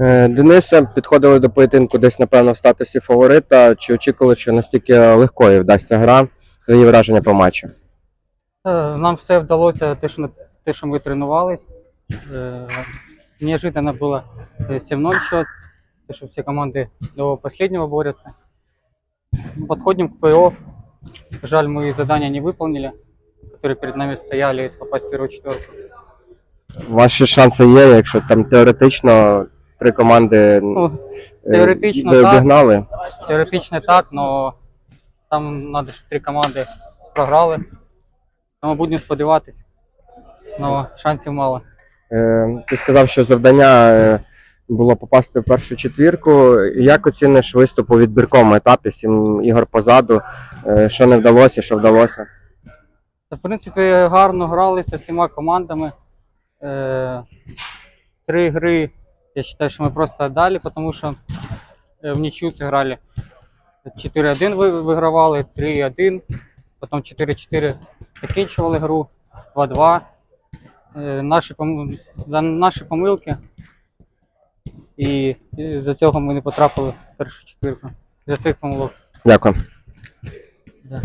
Е, Денисе, підходили до поєдинку десь, напевно, в статусі фаворита. Чи очікували, що настільки легкою вдасться гра? Твої враження по матчу? Е, Нам все вдалося, те, що, те, що ми тренувались. Е, Неожиданно было э, 7-0 счет, то, что все команды до последнего борются. Ну, Подходим к плей-офф. Жаль, мы задания не выполнили, которые перед нами стояли, попасть в первую четверку. Ваші шанси є, якщо там теоретично три команди Ну, е, теоретично ви так. обігнали. теоретично так, но там надо, щоб три команди програли. Тому будемо сподіватися. Но шансів мало. Е, Ти сказав, що завдання е, було попасти в першу четвірку. Як оціниш виступ у відбірковому етапі? Сім ігор позаду. Е, Що не вдалося, що вдалося? Та, В принципі, гарно гралися всіма командами. Е, три гри, я вважаю, що ми просто далі, тому що е, в нічю зіграли. 4-1 вигравали, 3-1, потім 4-4 закінчували гру, 2-2. Е, наші, за наші помилки. І, і за цього ми не потрапили в першу четвірку. За цих помилок. Дякую. Да.